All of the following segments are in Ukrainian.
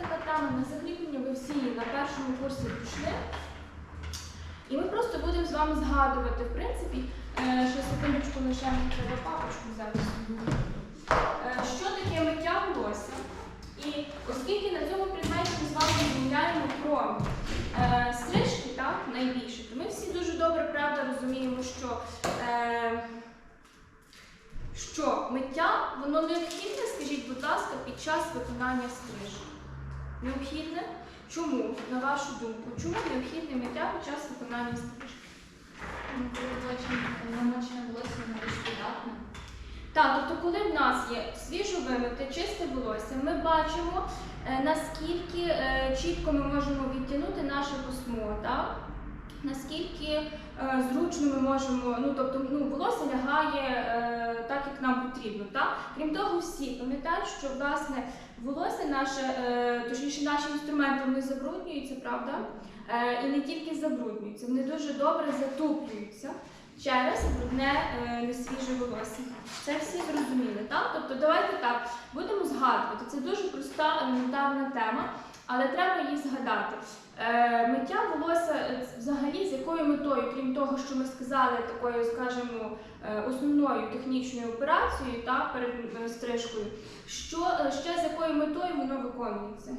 Це така на закріплення, ви всі на першому курсі пройшли. І ми просто будемо з вами згадувати, в принципі, е, що секундочку лише треба папочку взяти. Е, Що таке миття волосся? І оскільки на цьому предметі ми з вами розмовляємо про е, стрижки, так, найбільше, то ми всі дуже добре правда розуміємо, що, що миття воно необхідне, скажіть, будь ласка, під час виконання стрижки. Необхідне? Чому, на вашу думку, чому необхідне миття під час виконання стрижки? Намочене волосся не більш придатне. Так, тобто, коли в нас є свіжо вимите, чисте волосся, ми бачимо, е, наскільки е, чітко ми можемо відтягнути наше пасмо, так? Наскільки е, зручно ми можемо, ну тобто ну, волосся лягає е, так, як нам потрібно. Так? Крім того, всі пам'ятають, що власне волосся наше, е, точніше наші інструменти вони забруднюються, правда? І не тільки забруднюються, вони дуже добре затуплюються через брудне несвіже волосся. Це всі зрозуміли, так? Тобто давайте так, будемо згадувати. Це дуже проста елементарна тема, але треба її згадати. Е, миття волосся е, взагалі з якою метою, крім того, що ми сказали, такою, скажімо, е, основною технічною операцією так, перед стрижкою, що ще з якою метою воно виконується?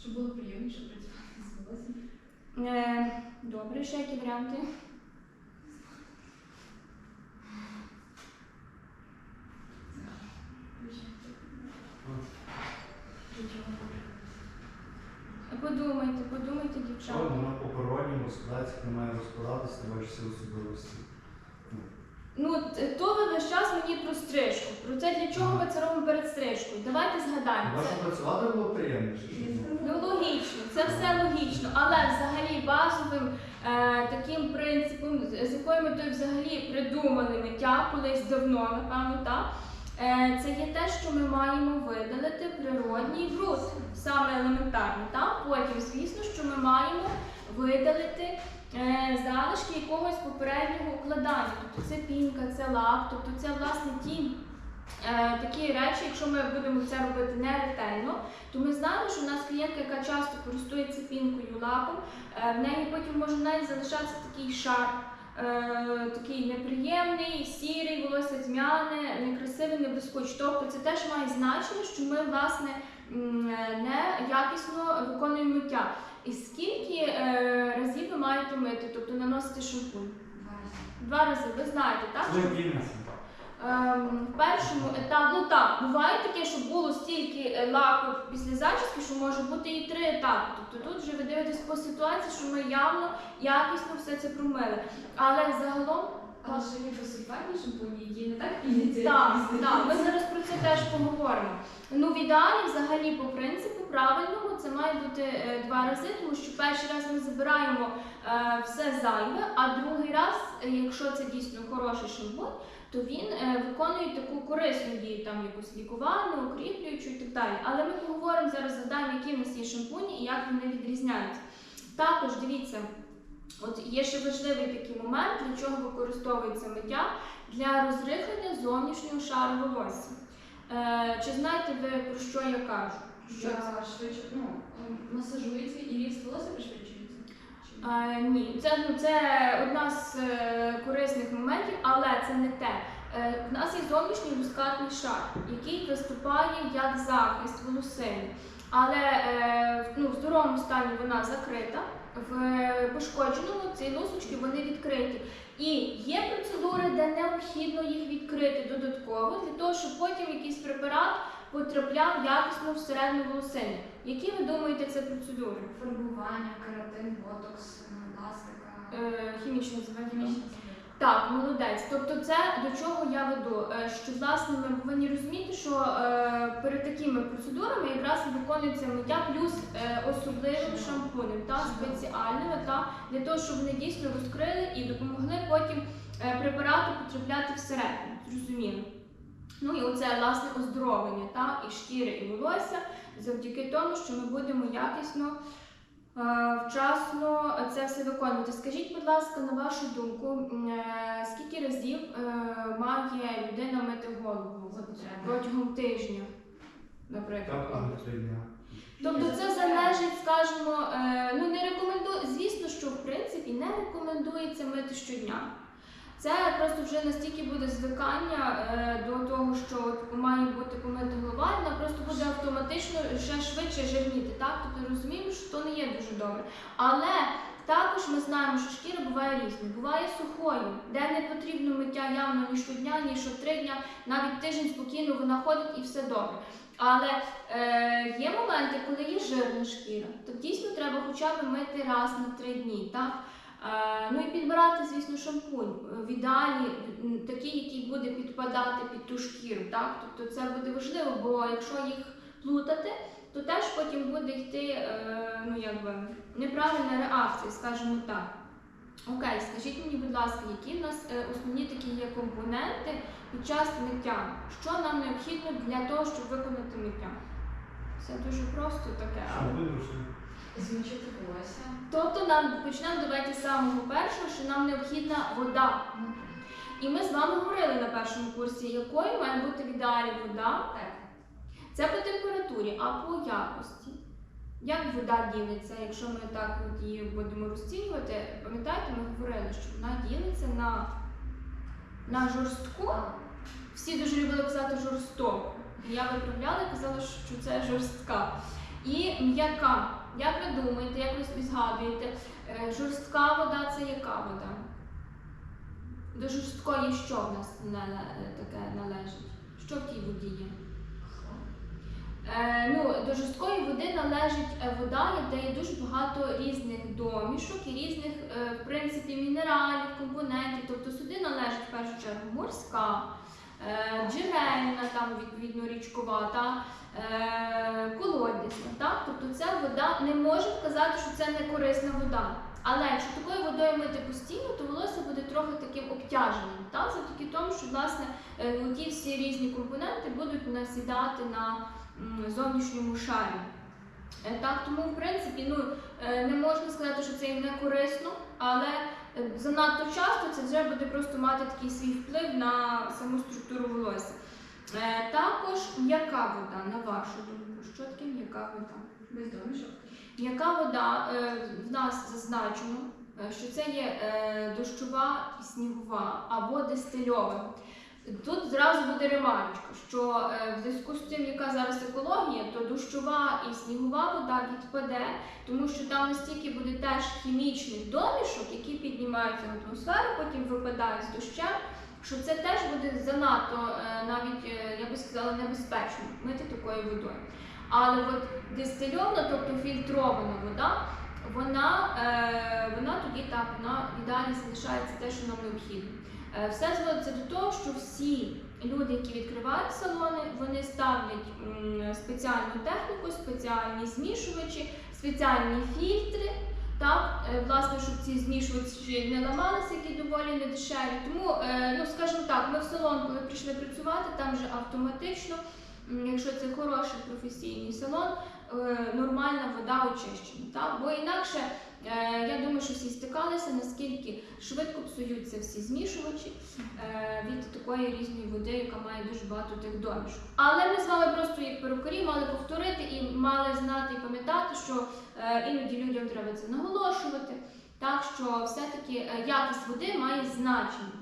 Щоб було приємніше працювати з волоссям. Добре, ще які варіанти? Дівчата. воно по породньому складається, як немає розкладатися, ти бачиш всі особливості. Ну, то ви весь час мені про стрижку. Про це для чого ми це робимо перед стрижкою? Давайте згадаємо. Це, працювати було приємніше? ну, логічно, це все логічно, але взагалі базовим е, таким принципом, з якою метою взагалі придумали миття колись давно, напевно, так? Е, це є те, що ми маємо видалити природній бруд, саме елементарно. Так? Потім, звісно, що ми маємо видалити е, залишки якогось попереднього укладання. Тобто це пінка, це лак, тобто це власне ті е, такі речі, якщо ми будемо це робити не ретельно, то ми знаємо, що у нас клієнтка, яка часто користується пінкою лаком, е, в неї потім може навіть залишатися такий шар. Е, Такий неприємний, сірий, волосся зм'яне, некрасивий, не блискучий. Тобто це теж має значення, що ми власне не якісно виконуємо миття. І скільки е, разів ви маєте мити, тобто наносити шампунь? Два рази, ви знаєте, так? Це. Ем, першому етапі, ну так, буває таке, що було стільки е, лаку після зачіски, що може бути і три етапи. Тобто тут вже ви дивитесь по ситуації, що ми явно якісно все це промили. Але загалом Але ж є безсульфатні шампуні, які не так піняться. так, так, ми зараз про це теж поговоримо. Ну, в ідеалі, взагалі, по принципу правильному, це має бути е, два рази, тому що перший раз ми забираємо е, все зайве, а другий раз, е, якщо це дійсно хороший шампунь, то він виконує таку корисну дію, там якусь лікувальну, укріплюючу і так далі. Але ми поговоримо зараз, згадаємо, які в нас є шампуні і як вони відрізняються. Також дивіться, от є ще важливий такий момент, для чого використовується миття для розрихлення зовнішнього шару волосся. Чи знаєте ви про що я кажу? Я швидше, ну, масажується і ріст волосся пришвидшується. Е, ні, це, ну, це одна з е, корисних моментів, але це не те. Е, в нас є зовнішній мускатний шар, який виступає як захист волосини. Але е, ну, в здоровому стані вона закрита, в пошкодженому ці лусочки вони відкриті. І є процедури, де необхідно їх відкрити додатково, для того, щоб потім якийсь препарат потрапляв якісно всередину волосини. Які ви думаєте, це процедури? Фарбування, кератин, ботокс, пластика, Е, хімічне заведення. хімічна Так, молодець. Тобто, це до чого я веду? Е, Що власне ми повинні розуміти, що е, перед такими процедурами якраз виконується миття плюс е, особливим шампунем та спеціальними, та для того, щоб вони дійсно розкрили і допомогли потім е, препарату потрапляти всередину. Зрозуміло. Ну і оце власне оздоровлення та і шкіри, і волосся завдяки тому, що ми будемо якісно Е, Вчасно це все виконувати. Скажіть, будь ласка, на вашу думку, е, скільки разів е, має людина мити голову протягом тижня, наприклад? Тобто це залежить, скажімо, е, ну не рекомендую, звісно, що в принципі не рекомендується мити щодня. Це просто вже настільки буде звикання е, до того, що має бути помита голова, просто буде автоматично ще швидше жирніти. Так, тобто розуміємо, що то не є дуже добре. Але також ми знаємо, що шкіра буває різною. Буває сухою, де не потрібно миття явно ні щодня, ні щотри дня, навіть тиждень спокійно вона ходить і все добре. Але е, є моменти, коли є жирна шкіра, то дійсно треба хоча б мити раз на три дні. Так? Ну і підбирати, звісно, шампунь. Е, В ідеалі такий, який буде підпадати під ту шкіру. Так? Тобто це буде важливо, бо якщо їх плутати, то теж потім буде йти е, ну, якби, неправильна реакція, скажімо так. Окей, скажіть мені, будь ласка, які в нас е, основні такі є компоненти під час миття? Що нам необхідно для того, щоб виконати миття? Все дуже просто таке. Вирушили? Змочити волосся. Тобто нам почнемо давайте з самого першого, що нам необхідна вода. І ми з вами говорили на першому курсі, якою має бути в ідеалі вода. Так. Це по температурі, а по якості. Як вода ділиться, якщо ми так от її будемо розцінювати, пам'ятаєте, ми говорили, що вона ділиться на, на жорстку. Всі дуже любили казати жорстоку. Я виправляла і казала, що це жорстка. І м'яка. Як ви думаєте, як ви згадуєте, е, жорстка вода це яка вода? До жорсткої що в нас на- на- таке належить? Що в тій воді є? Е, ну, до жорсткої води належить е, вода, де є дуже багато різних домішок і різних, е, в принципі, мінералів, компонентів. Тобто сюди належить в першу чергу морська, джерельна, там відповідно річкова, та, е, колодязна. Так? Тобто ця вода не може казати, що це не корисна вода. Але якщо такою водою мити постійно, то волосся буде трохи таким обтяженим. Так? Завдяки тому, що власне е, ті всі різні компоненти будуть насідати на зовнішньому шарі. Е, Так, тому в принципі ну, е, не можна сказати, що це і не корисно, але е, занадто часто це вже буде просто мати такий свій вплив на саму структуру волосся. Е, Також м'яка вода, на вашу думку, що таке м'яка вода? Без домішок. М'яка вода е, в нас зазначено, що це є дощова і снігова або дистильована. Тут зразу буде ремарочка, що е, в зв'язку з тим, яка зараз екологія, то дощова і снігова вода відпаде, тому що там настільки буде теж хімічних домішок, які піднімаються в атмосферу, потім випадають з дощем, що це теж буде занадто е, навіть, е, я би сказала, небезпечно мити такою водою. Але от дистильована, тобто фільтрована вода, вона, вона тоді так, вона в ідеалі залишається те, що нам необхідно. Е, все зводиться до того, що всі люди, які відкривають салони, вони ставлять спеціальну техніку, спеціальні змішувачі, спеціальні фільтри. Так, е, власне, щоб ці змішувачі не ламалися, які доволі не дешеві. Тому, е, ну скажімо так, ми в салон, коли прийшли працювати, там вже автоматично, якщо це хороший професійний салон, нормальна вода очищена. Так? Бо інакше, я думаю, що всі стикалися, наскільки швидко псуються всі змішувачі е, від такої різної води, яка має дуже багато тих домішок. Але ми з вами просто як перукарі мали повторити і мали знати і пам'ятати, що е, іноді людям треба це наголошувати. Так що все-таки е, якість води має значення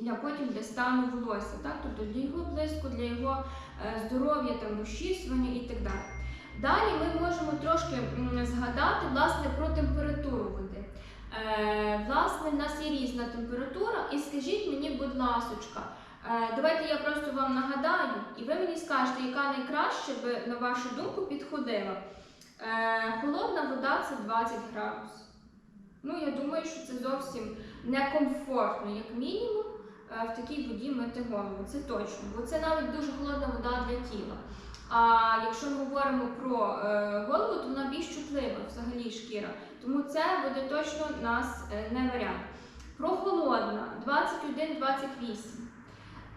для потім для стану волосся, так? тобто для його блиску, для його е, здоров'я, там, розчісування і так далі. Далі ми можемо трошки згадати власне про температуру води. Е, власне, в нас є різна температура, і скажіть мені, будь ласочка, е, давайте я просто вам нагадаю, і ви мені скажете, яка найкраще би, на вашу думку, підходила. Е, холодна вода це 20 градусів. Ну, я думаю, що це зовсім некомфортно, як мінімум, в такій воді мити голову. Це точно, бо це навіть дуже холодна вода для тіла. А якщо ми говоримо про е, голову, то вона більш чутлива взагалі шкіра. Тому це буде точно у нас е, не варіант. Прохолодна 21-28.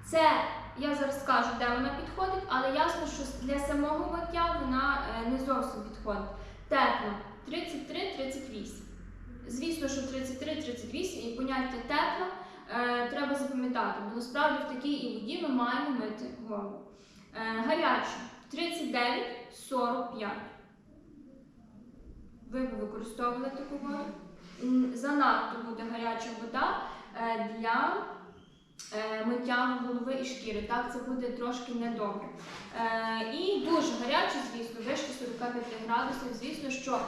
Це я зараз скажу, де вона підходить, але ясно, що для самого миття вона е, не зовсім підходить. Тепла 33-38. Звісно, що 33-38 і поняття тепла е, треба запам'ятати, бо насправді в такій і воді ми маємо мити голову. Е, гаряча 39,45. Ви використовували таку воду. Занадто буде гаряча вода е, для е, миття голови і шкіри. Так, це буде трошки недобре. Е, І дуже гаряче, звісно, вище 45 градусів. Звісно, що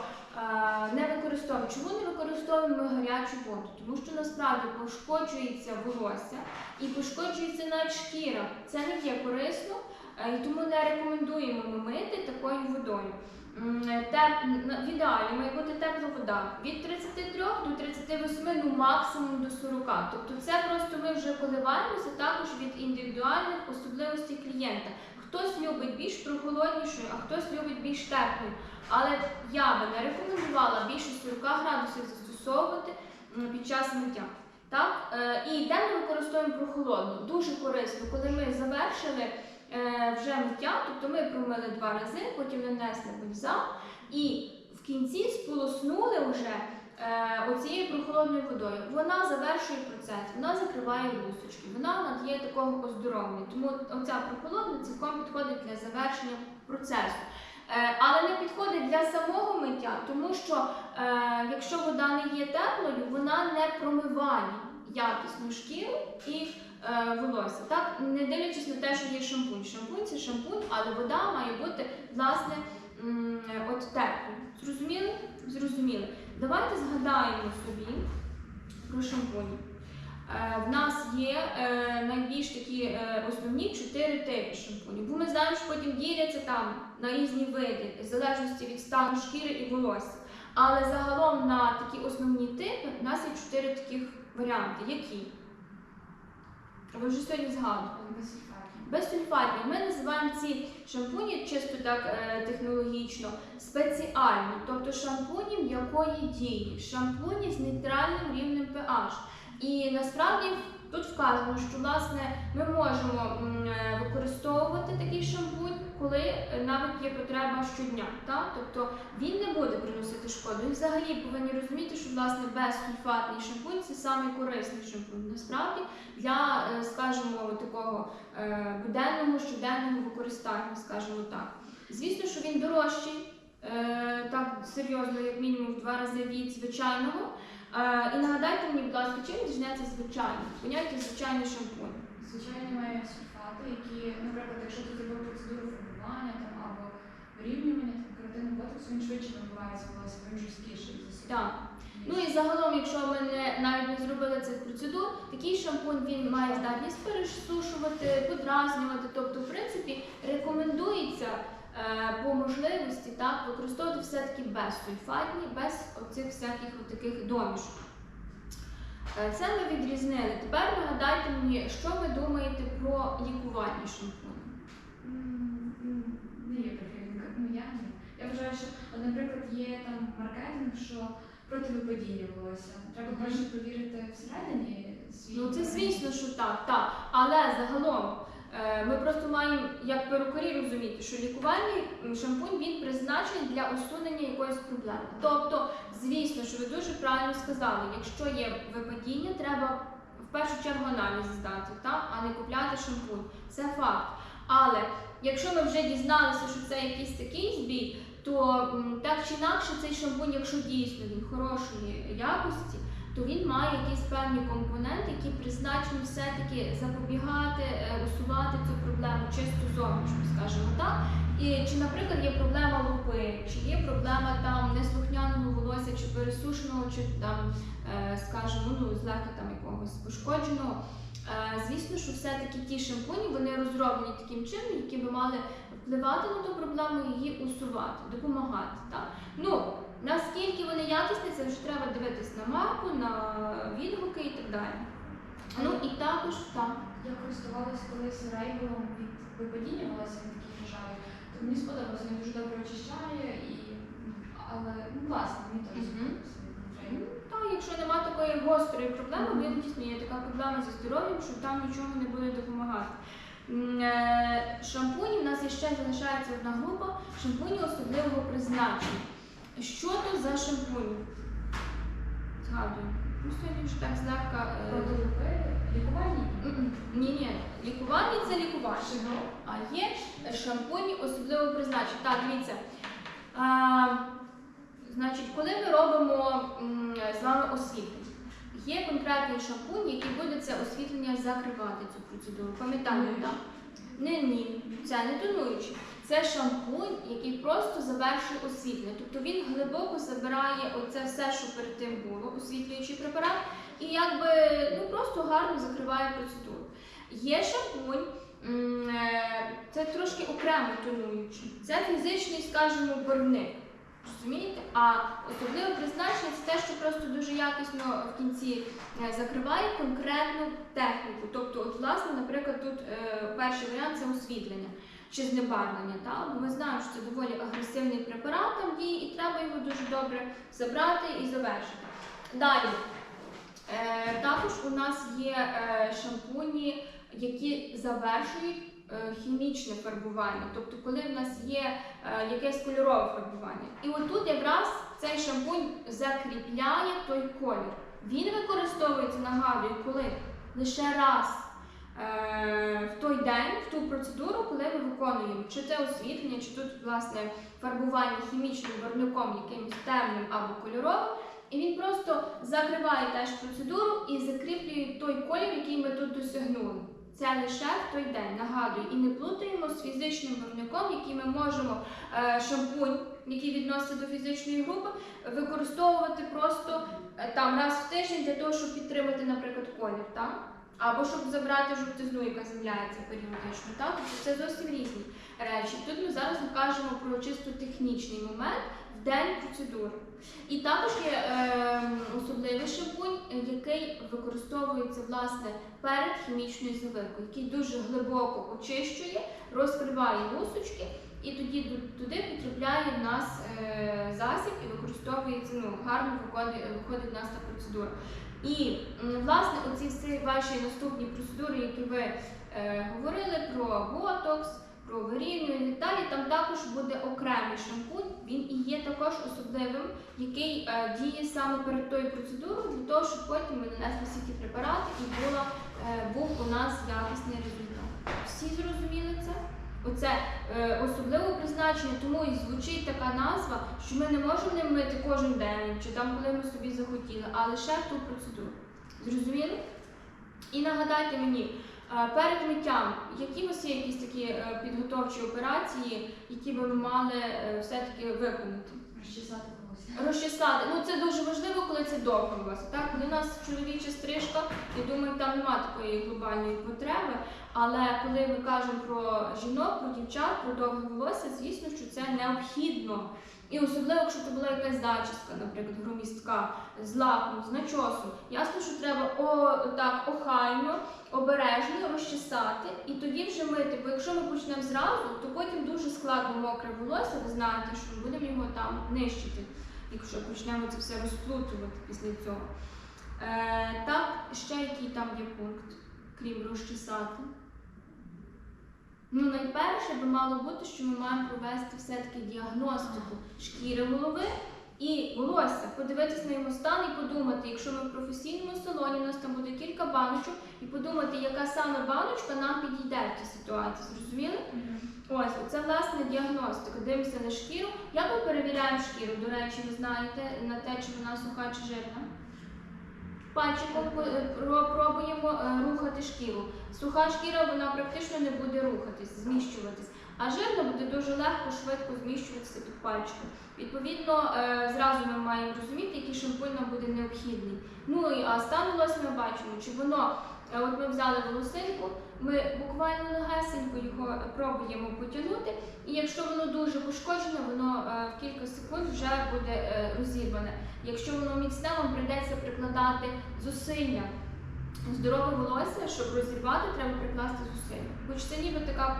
не використовуємо. Чому не використовуємо гарячу воду? Тому що насправді пошкоджується волосся і пошкоджується навіть шкіра. Це не є корисно, і тому не рекомендуємо ми мити такою водою. Теп... В ідеалі має бути тепла вода від 33 до 38, ну максимум до 40. Тобто це просто ми вже коливаємося також від індивідуальних особливостей клієнта. Хтось любить більш прохолоднішою, а хтось любить більш теплою. Але я би не рекомендувала більше 40 градусів застосовувати під час миття. Так? Е, І де ми використовуємо прохолодну. Дуже корисно, коли ми завершили вже миття, тобто ми промили два рази, потім нанесли бальзам і в кінці сполоснули вже е, оцією прохолодною водою. Вона завершує процес, вона закриває лусочки, вона надає такого оздоровлення. Тому оця прохолодна цілком підходить для завершення процесу. Е, але не підходить для самого миття, тому що е, якщо вода не є теплою, вона не промиває якісну шкіру і е, волосся. Так, не дивлячись на те, що є шампунь. Шампунь це шампунь, але вода має бути власне от теплою. Зрозуміли? Зрозуміли. Давайте згадаємо собі про шампуні. Е, В нас є е, найбільш такі е, основні чотири типи шампунів. Бо ми знаємо, що потім діляться там на різні види, в залежності від стану шкіри і волосся. Але загалом на такі основні типи у нас є чотири таких варіанти. Які? Ви вже сьогодні згадували. Безсульфатні. Ми називаємо ці шампуні чисто так е, технологічно спеціальні, тобто шампуні м'якої дії, шампуні з нейтральним рівнем pH. І насправді тут вказано, що власне ми можемо е, використовувати такий шампунь, коли е, навіть є потреба щодня. Так? Тобто він не буде приносити шкоду. І взагалі повинні розуміти, що власне безсульфатний шампунь це самий корисний шампунь. Насправді для, е, скажімо, такого е, буденного щоденного використання, скажімо так. Звісно, що він дорожчий, так серйозно, як мінімум в два рази від звичайного. І нагадайте мені, будь ласка, чим відрізняється звичайний? Поняття звичайний шампунь. Звичайно, має сульфати, які, наприклад, якщо ти зробив процедуру формування там, або вирівнювання там, кератинним він швидше вибивається волосся, бо він жорсткіший за сульфат. Так. Ну і загалом, якщо ми не навіть не зробили цих процедур, такий шампунь він має здатність пересушувати, подразнювати. Тобто, в принципі, рекомендується е, по можливості так використовувати все-таки безсульфатні, без оцих всяких таких домішок. Е, Це ми відрізнили. Тепер нагадайте мені, що ви думаєте про лікувальні шампуні. Не є прихильника. Ну я ні. Я вважаю, що, от, наприклад, є там маркетинг, що проти випадіння волосся. Треба Мгм. краще повірити всередині свій. Ну це звісно, що так, так. Але загалом е, ми просто маємо як перукарі розуміти, що лікувальний м, шампунь він призначений для усунення якоїсь проблеми. Тобто, звісно, що ви дуже правильно сказали, якщо є випадіння, треба в першу чергу аналіз здати, так? а не купляти шампунь. Це факт. Але якщо ми вже дізналися, що це якийсь такий збій, то так чи інакше цей шампунь, якщо дійсно він хорошої якості, то він має якісь певні компоненти, які призначені все-таки запобігати, е, усувати цю проблему чисто зовнішньо, скажімо так. І чи, наприклад, є проблема лупи, чи є проблема там неслухняного волосся, чи пересушеного, чи там, е, скажімо, ну злегка там якогось пошкодженого. Звісно, що все-таки ті шампуні вони розроблені таким чином, які би мали впливати на ту проблему і її усувати, допомагати. Так? Ну, наскільки вони якісні, це вже треба дивитись на марку, на відгуки і так далі. Ну і також так. Я користувалася колись рейвелом від випадіння волосся, він такий. То мені сподобалося, він дуже добре очищає і. Але ну класно, мені теж Мгм. Та, якщо немає такої гострої проблеми, бо дійсно є така проблема зі здоров'ям, що там нічого не буде допомагати. Е, Шампуні в нас ще залишається одна група шампуні особливого призначення. Що то за шампуні? Згадую. Ну, сьогодні вже так злегка. е, лікувальні. Ні, ні, лікувальні це лікувальні. А є шампуні особливо призначення. Так, дивіться. Значить, коли ми робимо з вами освітлення, є конкретний шампунь, який буде це освітлення закривати цю процедуру. Пам'ятаєте, Ні. так? Не ні, це не тонуючий. Це шампунь, який просто завершує освітлення. Тобто він глибоко забирає оце все, що перед тим було, освітлюючий препарат, і якби ну просто гарно закриває процедуру. Є шампунь, е, це трошки окремо тонуючий. Це фізичний, скажімо, барвник. Розумієте? А особливе призначення це те, що просто дуже якісно в кінці е, закриває конкретну техніку. Тобто, от, власне, наприклад, тут е, перший варіант це освітлення чи знебарвлення. Та? Бо ми знаємо, що це доволі агресивний препарат там діє, і треба його дуже добре забрати і завершити. Далі. Е, також у нас є е, шампуні, які завершують хімічне фарбування, тобто коли в нас є е, якесь кольорове фарбування. І отут якраз цей шампунь закріпляє той колір. Він використовується, нагадую, коли лише раз е, в той день, в ту процедуру, коли ми виконуємо чи це освітлення, чи тут власне фарбування хімічним барвником, якимось темним або кольоровим. І він просто закриває теж процедуру і закріплює той колір, який ми тут досягнули. Це лише в той день, нагадую, і не плутаємо з фізичним барвником, який ми можемо е, шампунь, який відноситься до фізичної групи, використовувати просто е, там раз в тиждень для того, щоб підтримати, наприклад, колір, так? Або щоб забрати жовтизну, яка з'являється періодично. Тобто це зовсім різні речі. Тут ми зараз кажемо про чисто технічний момент в день процедури. І також є е, особливий шампунь, який використовується власне перед хімічною завивкою, який дуже глибоко очищує, розкриває лусочки, і тоді туди потрапляє в нас е, засіб і використовується ну, гарно виходить, виходить в нас та процедура. І власне оці всі ваші наступні процедури, які ви е, говорили про ботокс, про вирівнювання і далі, там також буде окремий шампунь. Він і є також особливим, який е, діє саме перед тою процедурою, для того, щоб потім ми нанесли всі ті препарати і була, е, був у нас якісний результат. Всі зрозуміли це? Оце е, особливе призначення, тому і звучить така назва, що ми не можемо ним мити кожен день, чи там коли ми собі захотіли, а лише ту процедуру. Зрозуміли? І нагадайте мені, перед миттям, які у вас є якісь такі е, підготовчі операції, які би ми мали е, все-таки виконати? Розчесати волосся. Розчесати. Ну це дуже важливо, коли це довго волосся. Так, коли у нас чоловіча стрижка, я думаю, там немає такої глобальної потреби. Але коли ми кажемо про жінок, про дівчат, про довге волосся, звісно, що це необхідно. І особливо, якщо це була якась зачіска, наприклад, громістка, з лаком, з начосом. Ясно, що треба о, так охайно, обережно розчесати і тоді вже мити. Бо якщо ми почнемо зразу, то потім дуже складно мокре волосся, ви знаєте, що ми будемо його там нищити, якщо почнемо це все розплутувати після цього. Е, так, ще який там є пункт, крім розчесати. Ну, найперше би мало бути, що ми маємо провести все-таки діагностику шкіри голови і волосся, подивитися на його стан і подумати, якщо ми в професійному салоні, у нас там буде кілька баночок, і подумати, яка саме баночка нам підійде в цій ситуації. Зрозуміли? Ось, це власне діагностика. Дивимося на шкіру. Як ми перевіряємо шкіру? До речі, ви знаєте на те, чи вона суха чи жирна. Пальчиком е, пробуємо е, рухати шкіру. Суха шкіра вона практично не буде рухатись, зміщуватись. А жирна буде дуже легко, швидко зміщуватися під пальчиком. Відповідно, е, зразу ми маємо розуміти, який шампунь нам буде необхідний. Ну і а стан волосся ми бачимо, чи воно, е, от ми взяли волосинку, ми буквально легесенько його пробуємо потягнути, і якщо воно дуже пошкоджене, воно е, в кілька секунд вже буде е, розірване. Якщо воно міцне, вам прийдеться прикладати зусилля. Здорове волосся, щоб розірвати, треба прикласти зусилля. Хоч це ніби така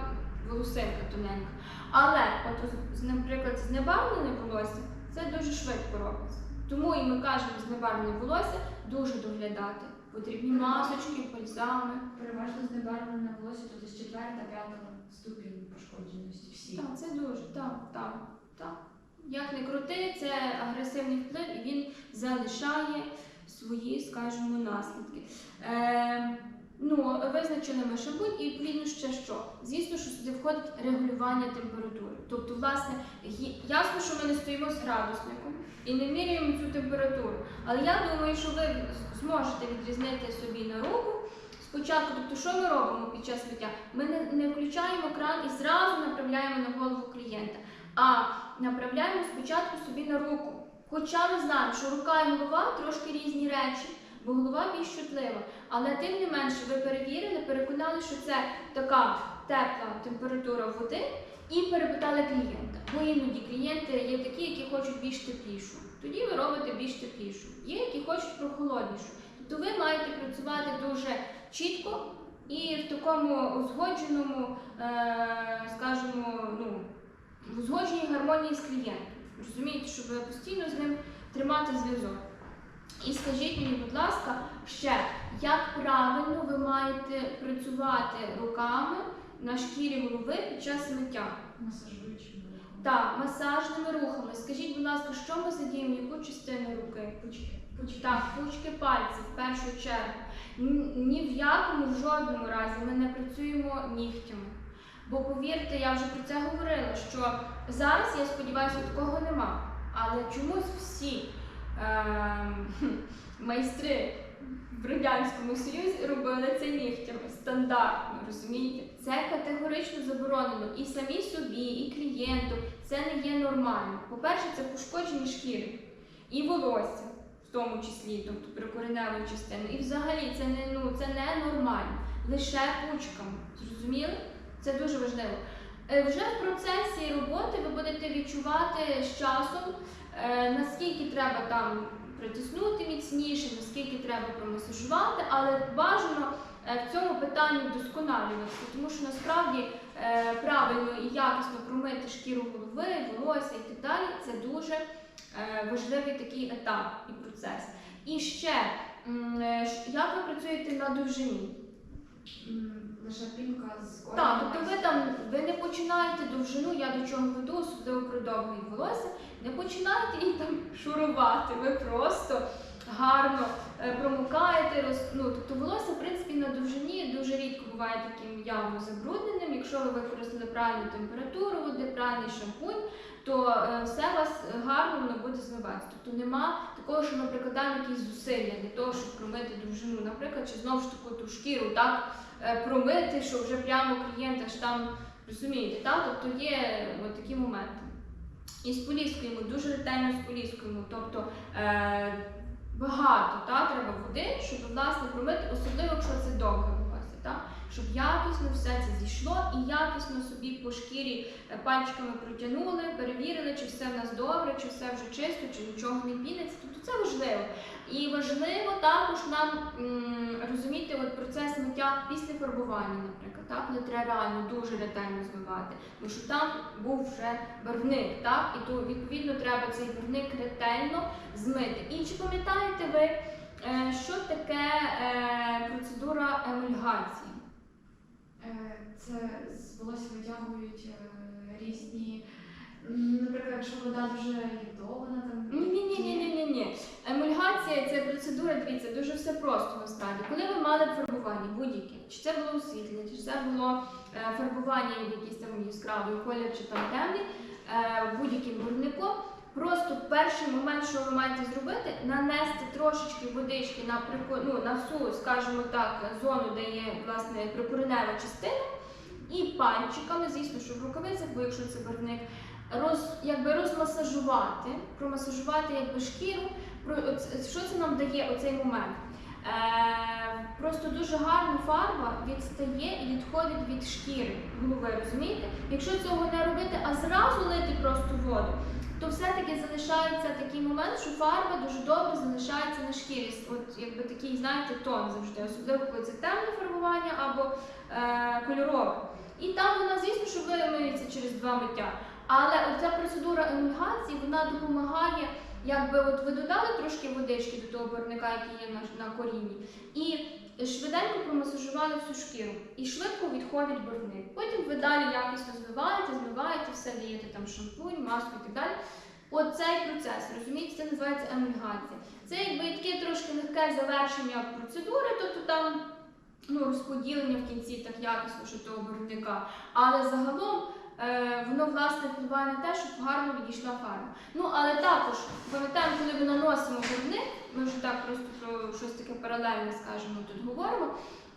волосинка тоненька. Але, от, наприклад, знебарвлене волосся це дуже швидко робиться. Тому і ми кажемо, знебарвлене волосся дуже доглядати. Потрібні масочки, бальзами. Переважно знебарвлене волосся, то з четверта, п'ята ступінь пошкодженості всі. Так, це дуже, так, так, так. Як не крути, це агресивний вплив і він залишає свої, скажімо, наслідки. Е, ну, визначили ми шампунь і відповідно ще що що? Звісно, що сюди входить регулювання температури. Тобто, власне, ясно, що ми не стоїмо з градусником і не міряємо цю температуру. Але я думаю, що ви зможете відрізнити собі на руку. Спочатку, тобто, що ми робимо під час миття? Ми не, не включаємо кран і зразу направляємо на голову клієнта, а направляємо спочатку собі на руку. Хоча ми знаємо, що рука і голова трошки різні речі, бо голова більш чутлива. Але тим не менше, ви перевірили, переконали, що це така тепла температура води, і перепитали клієнта. Бо іноді клієнти є такі, які хочуть більш теплішу. Тоді ви робите більш теплішу. Є, які хочуть прохолоднішу. Тобто ви маєте працювати дуже чітко і в такому узгодженому, е, скажімо, ну, в узгодженій гармонії з клієнтом. Розумієте, щоб постійно з ним тримати зв'язок. І скажіть мені, будь ласка, ще, як правильно ви маєте працювати руками на шкірі голови під час миття? Масажуючим рухом. Так, масажними рухами. Скажіть, будь ласка, що ми задіємо, яку частину руки? Пучки. Пучки. Так, пучки пальців в першу чергу. Ні в якому, в жодному разі ми не працюємо нігтями. Бо повірте, я вже про це говорила, що зараз, я сподіваюся, такого нема. Але чомусь всі хм, майстри в Радянському Союзі робили це нігтями стандартно, розумієте? Це категорично заборонено і самі собі, і клієнту. Це не є нормально. По-перше, це пошкоджені шкіри і волосся, в тому числі, тобто прикореневої частини. І взагалі це не ну це не нормально. Лише пучками. Зрозуміли? Це дуже важливо. Е, Вже в процесі роботи ви будете відчувати з часом, е, наскільки треба там притиснути міцніше, наскільки треба промасажувати, але бажано в цьому питанні вдосконалюватися, тому що насправді е, правильно і якісно промити шкіру голови, волосся і так далі це дуже е, важливий такий етап і процес. І ще, е, як ви працюєте на довжині? Лише пінка з Так, тобто ви там ви не починаєте довжину, я до чого веду, особливо про довгі волосся, не починаєте її там шурувати. Ви просто гарно е, промокаєте, роз, ну, тобто волосся, в принципі, на довжині дуже рідко буває таким явно забрудненим. Якщо ви використали правильну температуру води, правильний шампунь, то е, все вас гарно воно буде змиватися. Тобто нема такого, що ми прикладаємо якісь зусилля для того, щоб промити довжину, наприклад, чи знову ж таки ту шкіру, так е, промити, що вже прямо клієнта ж там розумієте, так? Тобто є от такі моменти. І споліскуємо, дуже ретельно споліскуємо. Тобто е, багато та, треба води, щоб власне промити, особливо якщо це довге волосся, та, щоб якісно все це зійшло і якісно собі по шкірі е, пальчиками протягнули, перевірили, чи все в нас добре, чи все вже чисто, чи нічого не піниться. Це важливо. І важливо також нам м, розуміти от процес миття після фарбування, наприклад, так, коли треба реально дуже ретельно змивати, тому що там був вже барвник, так, і то відповідно треба цей барвник ретельно змити. І чи пам'ятаєте ви, е, що таке е, процедура емульгації? Е, Це з волосся витягують різні. Наприклад, якщо вода дуже йодована, там Ні, ні, ні, ні, ні, ні. Емульгація це процедура, дивіться, дуже все просто насправді. Коли ви мали фарбування будь-яке, чи це було освітлення, чи це було е, фарбування якийсь там яскравий колір, чи там темний, е, будь-яким бурником. Просто перший момент, що ви маєте зробити, нанести трошечки водички на ну, на всю, скажімо так, зону, де є власне прикоренева частина, і пальчиками, звісно, що в рукавицях, бо якщо це барвник, роз, якби розмасажувати, промасажувати якби шкіру. Що це нам дає оцей момент? Е, просто дуже гарно фарба відстає і відходить від шкіри голови, розумієте? Якщо цього не робити, а зразу лити просто воду, то все-таки залишається такий момент, що фарба дуже добре залишається на шкірі. От якби такий, знаєте, тон завжди, особливо коли це темне фарбування або е, кольорове. І там вона, звісно, що вимиється через два миття. Але оця процедура емульгації вона допомагає, якби от ви додали трошки водички до того барвника, який є на, на корінні, і швиденько промасажували всю шкіру. І швидко відходить барвник. Потім ви далі якісно змиваєте, змиваєте, все даєте там шампунь, маску і так далі. От цей процес, розумієте, це називається емульгація. Це якби таке трошки легке завершення процедури, тобто там ну, розподілення в кінці так якісно, що того барвника. Але загалом воно власне впливає на те, щоб гарно відійшла фарба. Ну але також пам'ятаємо, коли ми наносимо барвник, ми вже так просто про щось таке паралельне скажемо тут говоримо.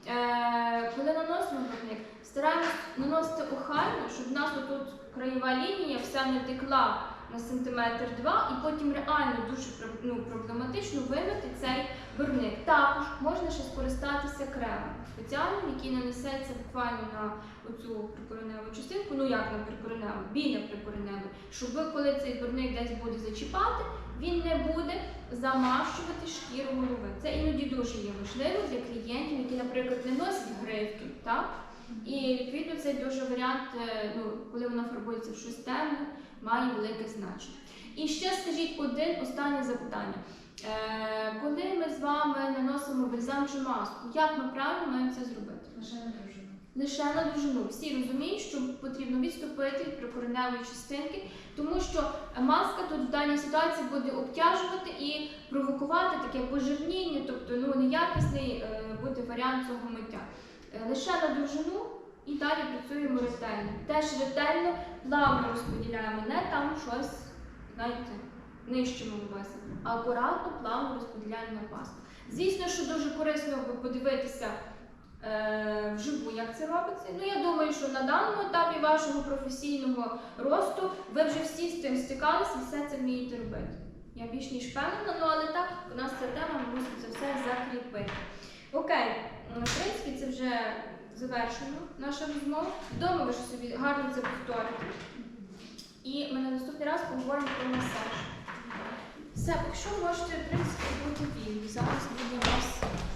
Е, коли наносимо барвник, стараємось наносити охайно, щоб в нас тут краєва лінія вся не текла на сантиметр два, і потім реально дуже ну, проблематично вимити цей барвник. Також можна ще скористатися кремом спеціальним, який нанесеться буквально на оцю прикореневу частинку, ну як на прикореневу, біля прикореневої, щоб коли цей барвник десь буде зачіпати, він не буде замащувати шкіру голови. Це іноді дуже є важливо для клієнтів, які, наприклад, не носять гривки, так? І відповідно цей дуже варіант, е, ну, коли вона фарбується в щось темне, має велике значення. І ще скажіть один останнє запитання. Е, коли ми з вами наносимо бальзам чи маску, як ми правильно маємо це зробити? Лише на дружину. Лише на довжину. Всі розуміють, що потрібно відступити від прикореневої частинки, тому що маска тут в даній ситуації буде обтяжувати і провокувати таке пожирніння, тобто ну, неякісний е, буде варіант цього миття. Е, лише на довжину і далі працюємо ретельно. Теж ретельно, плавно розподіляємо, не там щось, знаєте, нижче волосся, а акуратно, плавно розподіляємо на пасту. Звісно, що дуже корисно подивитися е, вживу, як це робиться. Ну, я думаю, що на даному етапі вашого професійного росту ви вже всі з цим стикалися і все це вмієте робити. Я більш ніж впевнена, ну але так, у нас ця тема, ми мусимо це все закріпити. Окей, в принципі, це вже завершено наша розмова. Вдома ви ж собі гарно це повторите. І ми на наступний раз поговоримо про масаж. Все, якщо можете, в принципі, бути вільні. Зараз буде у вас